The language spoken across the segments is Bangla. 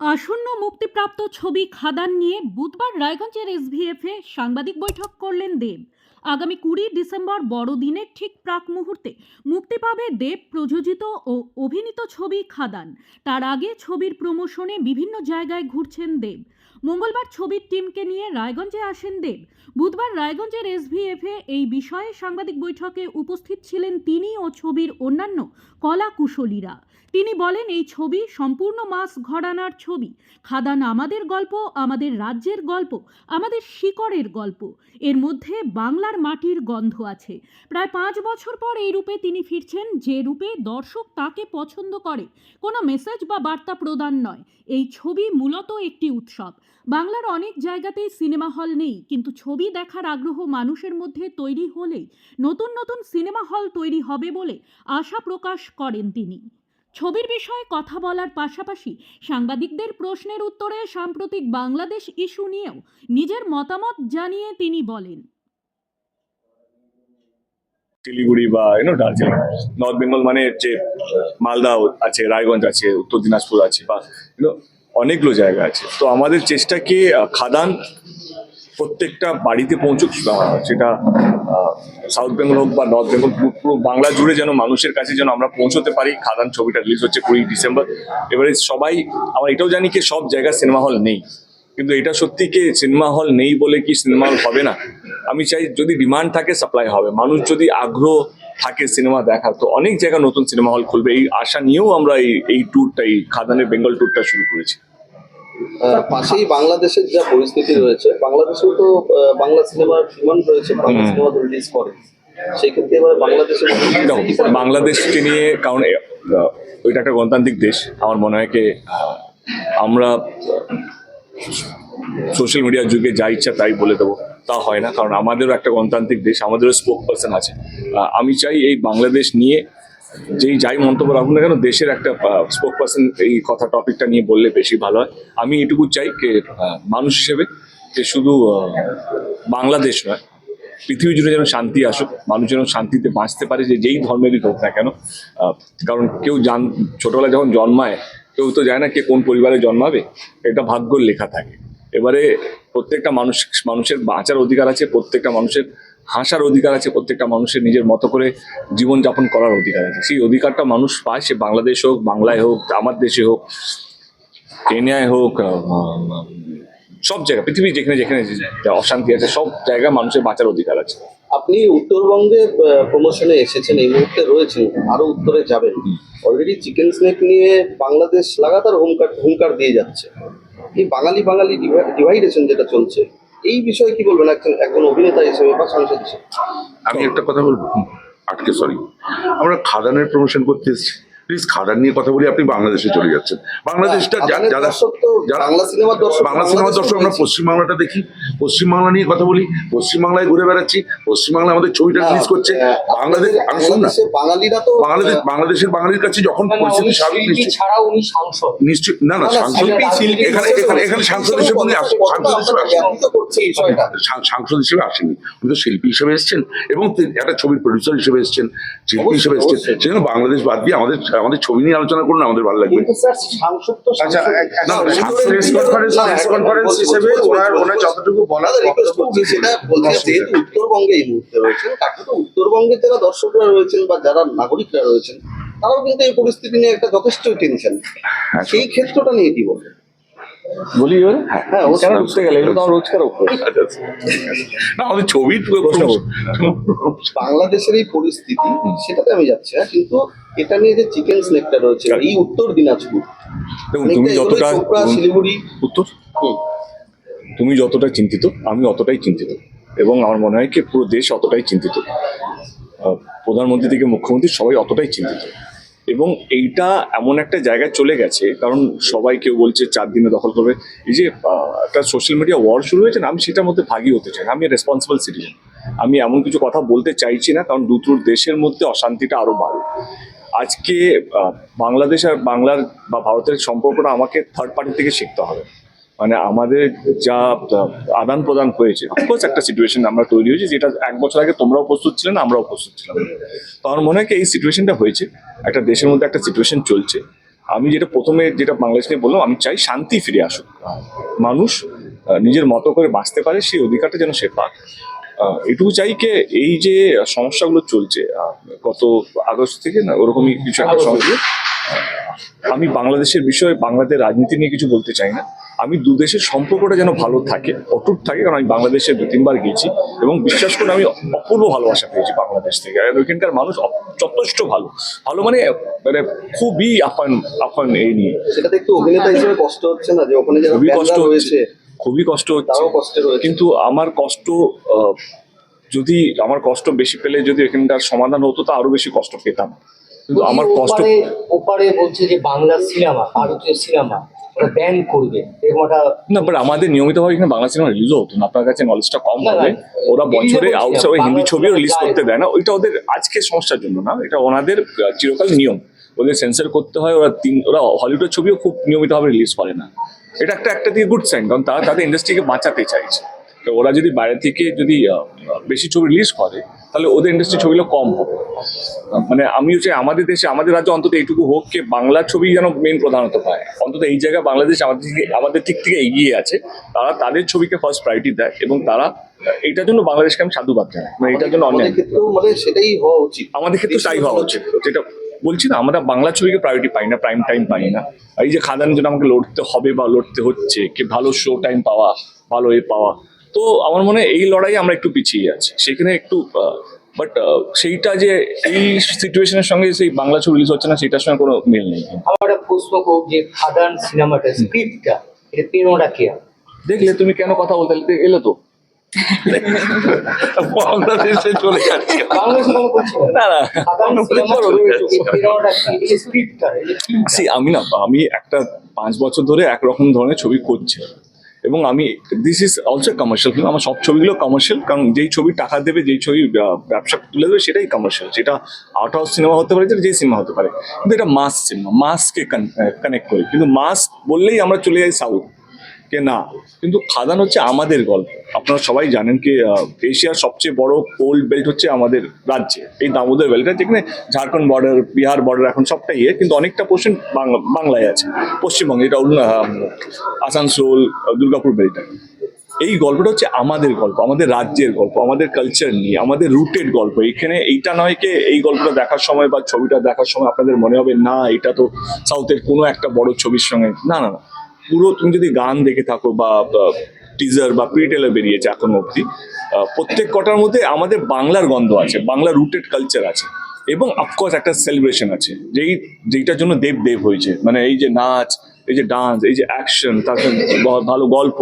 আসন্ন মুক্তিপ্রাপ্ত ছবি খাদান নিয়ে বুধবার রায়গঞ্জের এসভিএফে সাংবাদিক বৈঠক করলেন দেব। আগামী কুড়ি ডিসেম্বর বড়দিনের ঠিক প্রাক মুহূর্তে মুক্তি পাবে দেব প্রযোজিত ও অভিনীত ছবি খাদান। তার আগে ছবির প্রমোশনে বিভিন্ন জায়গায় ঘুরছেন দেব। মঙ্গলবার ছবির টিমকে নিয়ে রায়গঞ্জে আসেন দেব। বুধবার রায়গঞ্জের এসভিএফে এই বিষয়ে সাংবাদিক বৈঠকে উপস্থিত ছিলেন তিনি ও ছবির অন্যান্য কলা কুশলীরা তিনি বলেন, এই ছবি সম্পূর্ণ মাস ঘরানার ছবি। খাদান আমাদের গল্প, আমাদের রাজ্যের গল্প, আমাদের শিকড়ের গল্প। এর মধ্যে বাংলার মাটির গন্ধ আছে। প্রায় পাঁচ বছর পর এই রূপে তিনি ফিরছেন, যে রূপে দর্শক তাকে পছন্দ করে। কোনো মেসেজ বা বার্তা প্রদান নয়। এই ছবি মূলত একটি উৎসব। বাংলার অনেক জায়গাতেই সিনেমা হল নেই, কিন্তু ছবি দেখার আগ্রহ মানুষের মধ্যে তৈরি হলেই নতুন নতুন সিনেমা হল তৈরি হবে বলে আশা প্রকাশ করেন তিনি। ছবির বিষয়ে কথা বলার পাশাপাশি সাংবাদিকদের প্রশ্নের উত্তরে সাম্প্রতিক বাংলাদেশ ইস্যু নিয়েও নিজের মতামত জানিয়ে তিনি বলেন। শিলিগুড়ি বা ইউনো দার্জিলিং, নর্থ বেঙ্গল মানে যে মালদা আছে, রায়গঞ্জ আছে, উত্তর দিনাজপুর আছে, বা ইউনো অনেকগুলো জায়গা আছে। তো আমাদের চেষ্টা কি খাদান প্রত্যেকটা বাড়িতে পৌঁছুক সেটা সাউথ বেঙ্গল হোক বা নর্থ বেঙ্গল পুরো বাংলা জুড়ে যেন মানুষের কাছে যেন আমরা পৌঁছতে পারি, খাদান ছবিটা রিলিজ হচ্ছে কুড়ি ডিসেম্বর। এবারে সবাই, আমরা এটাও জানি কি, সব জায়গায় সিনেমা হল নেই। কিন্তু এটা সত্যি কি সিনেমা হল নেই বলে কি সিনেমা হল হবে না? আমি চাই যদি ডিমান্ড থাকে সাপ্লাই হবে। মানুষ যদি আগ্রহ থাকে সিনেমা দেখার তো অনেক জায়গায় নতুন সিনেমা হল খুলবে। এই আশা নিয়েও আমরা এই এই ট্যুরটা এই খাদানের বেঙ্গল ট্যুরটা শুরু করেছি। পাশেই বাংলাদেশের যা পরিস্থিতি রয়েছে বাংলাদেশেও তো বাংলা সিনেমার ডিমান্ড রয়েছে বাংলা হুম। সিনেমা রিলিজ করে। সেই এবার বাংলাদেশের বাংলাদেশকে নিয়ে কারণ ওইটা একটা গণতান্ত্রিক দেশ আমার মনে হয় কি আমরা সোশ্যাল মিডিয়ার যুগে যা ইচ্ছা তাই বলে দেবো। তা হয় না, কারণ আমাদেরও একটা গণতান্ত্রিক দেশ, আমাদেরও স্পোক পার্সন আছে আমি চাই এই বাংলাদেশ নিয়ে যেই যাই মন্তব্য রাখুন না কেন, দেশের একটা স্পোক পার্সন এই কথা টপিকটা নিয়ে বললে বেশি ভালো হয়। আমি এটুকু চাই যে মানুষ হিসেবে যে শুধু বাংলাদেশ নয়, পৃথিবী জুড়ে যেন শান্তি আসুক, মানুষ যেন শান্তিতে বাঁচতে পারে, যে যেই ধর্মেরই হোক না কেন। কারণ কেউ জান, ছোটবেলায় যখন জন্মায়, কেউ তো জানে না কে কোন পরিবারে জন্মাবে, এটা ভাগ্যর লেখা থাকে। এবারে প্রত্যেকটা মানুষ, মানুষের বাঁচার অধিকার আছে, প্রত্যেকটা মানুষের হাসার অধিকার আছে, প্রত্যেকটা মানুষের নিজের মতো করে জীবনযাপন করার অধিকার আছে। সেই অধিকারটা মানুষ পায়, সে বাংলাদেশ হোক, বাংলায় হোক, আমার দেশে হোক, কেনিয়ায় হোক সব জায়গায় পৃথিবীর যেখানে যেখানে অশান্তি আছে, সব জায়গায় মানুষের বাঁচার অধিকার আছে। আপনি উত্তরবঙ্গে প্রমোশনে এসেছেন, এই মুহূর্তে রয়েছেন, আরও উত্তরে যাবেন। অলরেডি চিকেন স্নেক নিয়ে বাংলাদেশ লাগাতার হুঙ্কার হুঙ্কার দিয়ে যাচ্ছে। এই বাঙালি বাঙালি ডিভাইডেশন যেটা চলছে, এই বিষয়ে কি বলবেন? একজন একজন অভিনেতা হিসেবে বা সাংসদ আমি একটা কথা বলব? আটকে সরি আমরা খাদানের প্রমোশন করতে এসেছি। প্লিজ খাদান নিয়ে কথা বলি আপনি বাংলাদেশে চলে যাচ্ছেন। বাংলাদেশটা যারা যারা- বাংলা সিনেমার দর্শক বাংলা সিনেমার দর্শক আমরা। পশ্চিমবাংলাটা দেখি পশ্চিমবাংলা নিয়ে কথা বলি পশ্চিমবাংলায় ঘুরে বেড়াচ্ছি পশ্চিমবাংলা আমাদের ছবিটা রিলিজ করছে। হ্যাঁ, বাংলাদেশ আমি শুন না। বাঙালিরা তো বাংলাদেশ বাংলাদেশের বাঙালির কাছে যখন পরিস্থিতি স্বাভাবিক নিশ্চয় না না সাংসদ এখানে হিসেবে এখানে এখানে সাংসদ হিসেবে উনি সাংসদ হিসেবে আসেন করছে সাংসদ হিসেবে আসেননি। উনি তো শিল্পী হিসেবে এসেছেন এবং একটা ছবির প্রডিউসার হিসেবে এসেছেন শিল্পী হিসেবে এসেছেন। সেজন্য বাংলাদেশ বাদ দিয়ে আমাদের আমাদের ছবি নিয়ে আলোচনা করুন আমাদের ভালো লাগবে। আচ্ছা উত্তরবঙ্গে এই মুহূর্তে রয়েছেন তাকে তো উত্তরবঙ্গে যারা দর্শকরা রয়েছেন বা যারা নাগরিকরা রয়েছেন তারাও কিন্তু এই পরিস্থিতি নিয়ে একটা যথেষ্ট টেনশন সেই ক্ষেত্রটা নিয়ে কি বলবেন? বলি হ্যাঁ, অবশ্যই। গেলে? এটা তো আমার রোজকার। আচ্ছা, আচ্ছা। না আমাদের ছবির বাংলাদেশের এই পরিস্থিতি সেটাতে আমি যাচ্ছি না কিন্তু এটা নিয়ে যে চিকেন স্নেকটা রয়েছে এই উত্তর দিনাজপুর। তুমি যতটা শিলিগুড়ি। উত্তর? তুমি যতটা চিন্তিত আমি অতটাই চিন্তিত। এবং আমার মনে হয় কি পুরো দেশ অতটাই চিন্তিত। আহ, প্রধানমন্ত্রী থেকে মুখ্যমন্ত্রী সবাই অতটাই চিন্তিত। এবং এইটা এমন একটা জায়গায় চলে গেছে, কারণ সবাই কেউ বলছে চার দিনে দখল করবে। এই যে একটা সোশ্যাল মিডিয়া ওয়ার শুরু হয়েছে না, আমি সেটার মধ্যে ভাগি হতে চাই। আমি রেসপন্সিবল সিটিজেন আমি এমন কিছু কথা বলতে চাইছি না, কারণ দুটোর দেশের মধ্যে অশান্তিটা আরও বাড়ে। আজকে বাংলাদেশ আর বাংলার বা ভারতের সম্পর্কটা আমাকে থার্ড পার্টি থেকে শিখতে হবে। মানে আমাদের যা আদান প্রদান হয়েছে অফকোর্স একটা সিচুয়েশন আমরা তৈরি হয়েছে, যেটা এক বছর আগে তোমরাও প্রস্তুত ছিলেন আমরাও প্রস্তুত ছিলাম। তো আমার মনে হয় এই সিচুয়েশনটা হয়েছে। একটা দেশের মধ্যে একটা সিচুয়েশন চলছে। আমি যেটা প্রথমে যেটা বাংলাদেশ নিয়ে বললাম আমি চাই শান্তি ফিরে আসুক। মানুষ নিজের মতো করে বাঁচতে পারে সেই অধিকারটা যেন সে পাক। এটুকু চাই কে এই যে সমস্যাগুলো চলছে গত আগস্ট থেকে না ওরকমই কিছু একটা সমস্যা আমি বাংলাদেশের বিষয়ে বাংলাদেশ রাজনীতি নিয়ে কিছু বলতে চাই না। আমি দু দেশের সম্পর্কটা যেন ভালো থাকে অটুট থাকে কারণ আমি বাংলাদেশে দু তিনবার গেছি এবং বিশ্বাস করে আমি অপূর্ব ভালোবাসা পেয়েছি বাংলাদেশ থেকে। আর ওইখানকার মানুষ যথেষ্ট ভালো। ভালো মানে মানে খুবই আপ্যায়ন আপ্যায়ন এই নিয়ে। সেটাতে একটু অভিনেতা হিসেবে কষ্ট হচ্ছে না? যে ওখানে খুবই কষ্ট হচ্ছে। খুবই কষ্ট হচ্ছে। কিন্তু আমার কষ্ট আহ, যদি আমার কষ্ট বেশি পেলে যদি এখানকার সমাধান হতো তা আরও বেশি কষ্ট পেতাম। কিন্তু আমার কষ্ট ওপারে বলছে যে বাংলা সিনেমা ভারতীয় সিনেমা ওরা ব্যান করবে। এরকম একটা না বাট আমাদের নিয়মিতভাবে এখানে বাংলা সিনেমা রিলিজও হতো না। আপনার কাছে নলেজটা কম না, না, হবে। ওরা বছরে আউটসাইড হিন্দি ছবিও রিলিজ। করতে দেয় না। ওইটা ওদের আজকে সমস্যার জন্য না। এটা ওনাদের চিরকাল নিয়ম। ওদের সেন্সর করতে হয় ওরা তিন ওরা হলিউডের ছবিও খুব নিয়মিতভাবে রিলিজ করে না। এটা একটা একটা দিয়ে গুড সাইন কারণ তারা তাদের ইন্ডাস্ট্রিকে বাঁচাতে চাইছে। তো ওরা যদি বাইরে থেকে যদি বেশি ছবি রিলিজ করে তাহলে ওদের ইন্ডাস্ট্রি ছবিগুলো কম হবে। মানে আমি হচ্ছে আমাদের দেশে আমাদের রাজ্যে অন্তত এইটুকু হোক যে বাংলা ছবি যেন মেন প্রধানত পায়। অন্তত এই জায়গায় বাংলাদেশ আমাদের আমাদের দিক থেকে এগিয়ে আছে। তারা তাদের ছবিকে ফার্স্ট প্রায়োরিটি দেয় এবং তারা এইটার জন্য বাংলাদেশকে আমি সাধুবাদ জানাই। মানে এটার জন্য অনেক মানে সেটাই হওয়া উচিত। আমাদের ক্ষেত্রে তাই হওয়া উচিত। যেটা বলছি না আমরা বাংলা ছবিকে প্রায়োরিটি পাই না প্রাইম টাইম পাই না। এই যে খাদানের জন্য আমাকে লড়তে হবে বা লড়তে হচ্ছে কি ভালো শো টাইম পাওয়া ভালো এ পাওয়া তো আমার মনে হয় এই লড়াই আমরা একটু পিছিয়ে আছি। সেখানে একটু বাট সেইটা যে এই সিচুয়েশনের সঙ্গে সেই বাংলা ছবি রিলিজ হচ্ছে না সেটার সঙ্গে কোনো মিল নেই। আমার একটা প্রশ্ন করব যে খাদান সিনেমাটা স্ক্রিপ্টটা এটা কে? দেখলে তুমি কেন কথা বলতে এলো তো। বাংলাদেশে চলে যাচ্ছে। না। না আমি না আমি একটা পাঁচ বছর ধরে একরকম ধরনের ছবি করছি। এবং আমি this is also commercial film আমার সব ছবিগুলো কমার্শিয়াল কারণ যেই ছবি টাকা দেবে, যেই ছবি ব্যবসা তুলে দেবে, সেটাই কমার্শিয়াল সেটা আউট হাউস সিনেমা হতে পারে, যেটা যেই সিনেমা হতে পারে। কিন্তু এটা মাস সিনেমা মাসকে কানেক্ট করি। কিন্তু মাস বললেই আমরা চলে যাই সাউথ কে না? কিন্তু খাদান হচ্ছে আমাদের গল্প। আপনারা সবাই জানেন কি এশিয়ার সবচেয়ে বড় কোল্ড বেল্ট হচ্ছে আমাদের রাজ্যে। এই দামোদর বেল্টটা যেখানে ঝাড়খণ্ড বর্ডার বিহার বর্ডার এখন সবটাই ইয়ে কিন্তু অনেকটা পোর্শন বাংলা, বাংলায় আছে। পশ্চিমবঙ্গে এটা আসানসোল দুর্গাপুর বেল্টটা এই গল্পটা হচ্ছে আমাদের গল্প, আমাদের রাজ্যের গল্প, আমাদের কালচার নিয়ে, আমাদের রুটেড গল্প। এখানে এইটা নয় কি, এই গল্পটা দেখার সময় বা ছবিটা দেখার সময় আপনাদের মনে হবে, না, এটা তো সাউথের কোনো একটা বড় ছবির সঙ্গে, না না না। পুরো তুমি যদি গান দেখে থাকো বা টিজার বা প্রিটেলার বেরিয়েছে এখন আহ, প্রত্যেক কটার মধ্যে আমাদের বাংলার গন্ধ আছে বাংলা রুটেড কালচার আছে এবং অফকোর্স একটা সেলিব্রেশন আছে। যেই যেইটার জন্য দেব দেব হয়েছে। মানে এই যে নাচ এই যে ডান্স এই যে অ্যাকশন তারপর ভালো গল্প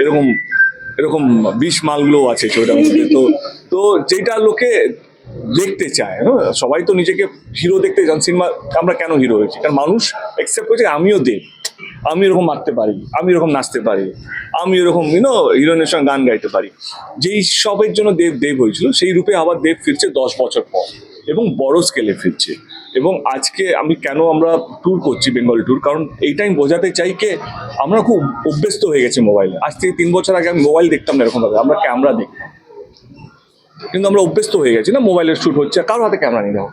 এরকম এরকম বিষ মালগুলো আছে ছবিটার মধ্যে। তো তো যেটা লোকে দেখতে চায় হ্যাঁ? সবাই তো নিজেকে হিরো দেখতে চান সিনেমা আমরা কেন হিরো হয়েছি? কারণ মানুষ অ্যাকসেপ্ট করেছে আমিও দেব। আমি এরকম মারতে পারি, আমি এরকম নাচতে পারি, আমি এরকম ইউনো হিরোইনের সঙ্গে গান গাইতে পারি। যেই সবের জন্য দেব দেব হয়েছিল, সেই রূপে আবার দেব ফিরছে দশ বছর পর এবং বড় স্কেলে ফিরছে। এবং আজকে আমি কেন আমরা ট্যুর করছি বেঙ্গল ট্যুর কারণ এইটা আমি বোঝাতে চাই কে, আমরা খুব অভ্যস্ত হয়ে গেছি মোবাইলে আজ থেকে তিন বছর আগে আমি মোবাইল দেখতাম না এরকমভাবে আমরা ক্যামেরা দেখতাম। কিন্তু আমরা অভ্যস্ত হয়ে গেছি না মোবাইলের শ্যুট হচ্ছে কারোর হাতে ক্যামেরা নিয়ে দাও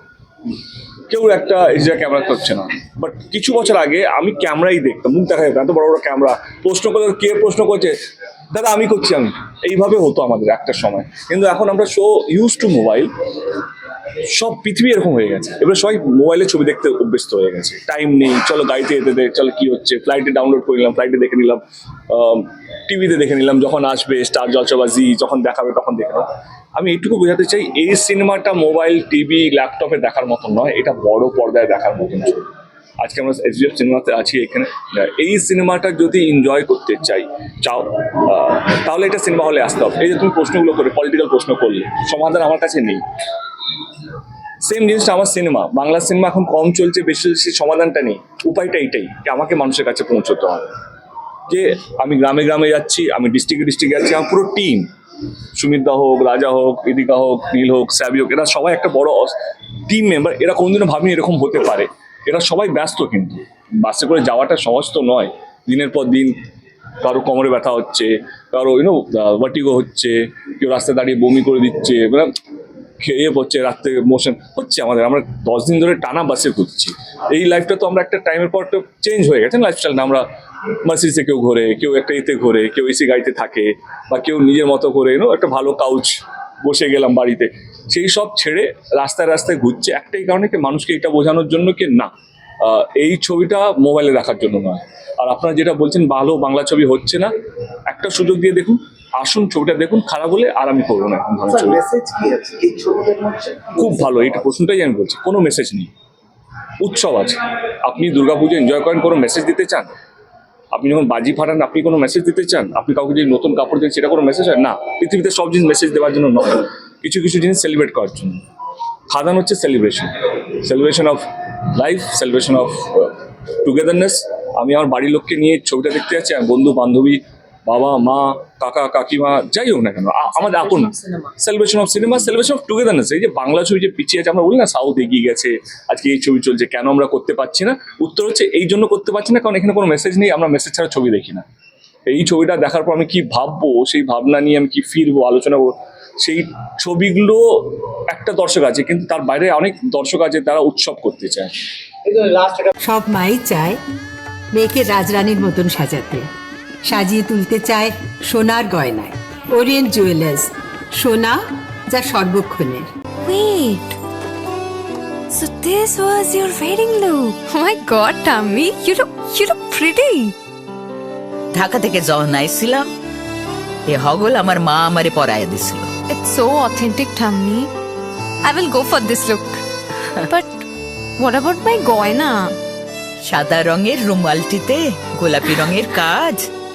কেউ একটা এক্সট্রা ক্যামেরা করছে না। বাট কিছু বছর আগে আমি ক্যামেরাই দেখতাম, মুখ দেখা যেত এত বড় বড় ক্যামেরা প্রশ্ন করে কে প্রশ্ন করছে? দাদা, আমি করছি আমি। এইভাবে হতো আমাদের একটা সময়। কিন্তু এখন আমরা শো ইউজ টু মোবাইল সব পৃথিবী এরকম হয়ে গেছে। এবার সবাই মোবাইলে ছবি দেখতে অভ্যস্ত হয়ে গেছে। টাইম নেই, চলো গাড়িতে যেতে দে, চলো কি হচ্ছে? ফ্লাইটে ডাউনলোড করে নিলাম ফ্লাইটে দেখে নিলাম টিভিতে দেখে নিলাম, যখন আসবে স্টার জলসা বা জি যখন দেখাবে, তখন দেখে আমি এইটুকু বোঝাতে চাই, এই সিনেমাটা মোবাইল, টিভি, ল্যাপটপে দেখার মতন নয়, এটা বড় পর্দায় দেখার মতন ছবি। আজকে আমরা এসবিএফ সিনেমাতে আছি এখানে। এই সিনেমাটা যদি এনজয় করতে চাই, চাও তাহলে এটা সিনেমা হলে আসতে হবে। এই যে তুমি প্রশ্নগুলো করে পলিটিক্যাল প্রশ্ন করলে, সমাধান আমার কাছে নেই। সেম জিনিসটা আমার সিনেমা, বাংলা সিনেমা এখন কম চলছে, বেশি চলছে সমাধানটা নেই। উপায়টা এইটাই যে আমাকে মানুষের কাছে পৌঁছতে হবে। যে আমি গ্রামে গ্রামে যাচ্ছি, আমি ডিস্ট্রিক্টে ডিস্ট্রিক্টে যাচ্ছি, আমার পুরো টিম সুমিতদা হোক, রাজা হোক, ইদিকা হোক, নীল হোক, স্যাবি হোক, এরা সবাই একটা বড় টিম মেম্বার এরা কোনদিনও ভাবিনি এরকম হতে পারে। এরা সবাই ব্যস্ত কিন্তু। বাসে করে যাওয়াটা সহজ তো নয়। দিনের পর দিন কারও কোমরে ব্যথা হচ্ছে, কারও ইউনো ভার্টিগো হচ্ছে, কেউ রাস্তায় দাঁড়িয়ে বমি করে দিচ্ছে মানে খেয়ে পড়ছে, রাত্রে মোশন হচ্ছে আমাদের। আমরা দশ দিন ধরে টানা বাসে ঘুরছি। এই লাইফটা তো আমরা একটা টাইমের পর তো চেঞ্জ হয়ে গেছে লাইফস্টাইল আমরা মার্সিসে কেউ ঘোরে কেউ একটা এতে ঘোরে কেউ এসি গাড়িতে থাকে বা কেউ নিজের মতো করে এনো একটা ভালো কাউচ বসে গেলাম বাড়িতে। সেই সব ছেড়ে রাস্তায় রাস্তায় ঘুরছে। একটাই কারণে কি মানুষকে এটা বোঝানোর জন্য কি না এই ছবিটা মোবাইলে রাখার জন্য নয়। আর আপনারা যেটা বলছেন ভালো বাংলা ছবি হচ্ছে না একটা সুযোগ দিয়ে দেখুন আসুন ছবিটা দেখুন খারাপ হলে আর আমি করব না এখন খুব ভালো এইটা প্রশ্নটাই আমি বলছি কোনো মেসেজ নেই। উৎসব আছে। আপনি দুর্গাপুজো এনজয় করেন কোনো মেসেজ দিতে চান? আপনি যখন বাজি ফাটান, আপনি কোনো মেসেজ দিতে চান? আপনি কাউকে যদি নতুন কাপড় দেন, সেটা কোনো মেসেজ হয়? না, পৃথিবীতে সব জিনিস মেসেজ দেওয়ার জন্য নয়। কিছু কিছু জিনিস সেলিব্রেট করার জন্য। খাদান হচ্ছে celebration celebration of life celebration of togetherness আমি আমার বাড়ির লোককে নিয়ে ছবিটা দেখতে যাচ্ছি, আমি বন্ধু বান্ধবী বাবা মা কাকা কাকিমা যাই হোক না কেন আমাদের আপন celebration of cinema celebration of togetherness এই যে বাংলা ছবি যে পিছিয়ে আছে আমরা বলি না সাউথ এগিয়ে গেছে আজকে এই ছবি চলছে কেন আমরা করতে পারছি না? উত্তর হচ্ছে এই জন্য করতে পারছি না কারণ এখানে কোনো মেসেজ নেই আমরা মেসেজ ছাড়া ছবি দেখি না। এই ছবিটা দেখার পর আমি কি ভাববো সেই ভাবনা নিয়ে আমি কি ফিরবো আলোচনা করব? সেই ছবিগুলো একটা দর্শক আছে কিন্তু তার বাইরে অনেক দর্শক আছে তারা উৎসব করতে চায়। লাস্ট সব মাই চায় মেয়েকে রাজরানীর মতন সাজাতে। সাজিয়ে তুলতে চায় সোনার গয়নায় ওরিয়েন্ট জুয়েলার্স সোনা যা সর্বক্ষণের Wait. So this was your wedding look. Oh my god, Tammy, you look you look pretty. Dhaka থেকে যখন আইছিলাম এ হগল আমার মা আমারে পরাইয়া দিছিল It's so authentic, Tammy. I will go for this look. but what about my goina? সাদা রঙের রুমালটিতে গোলাপি রঙের কাজ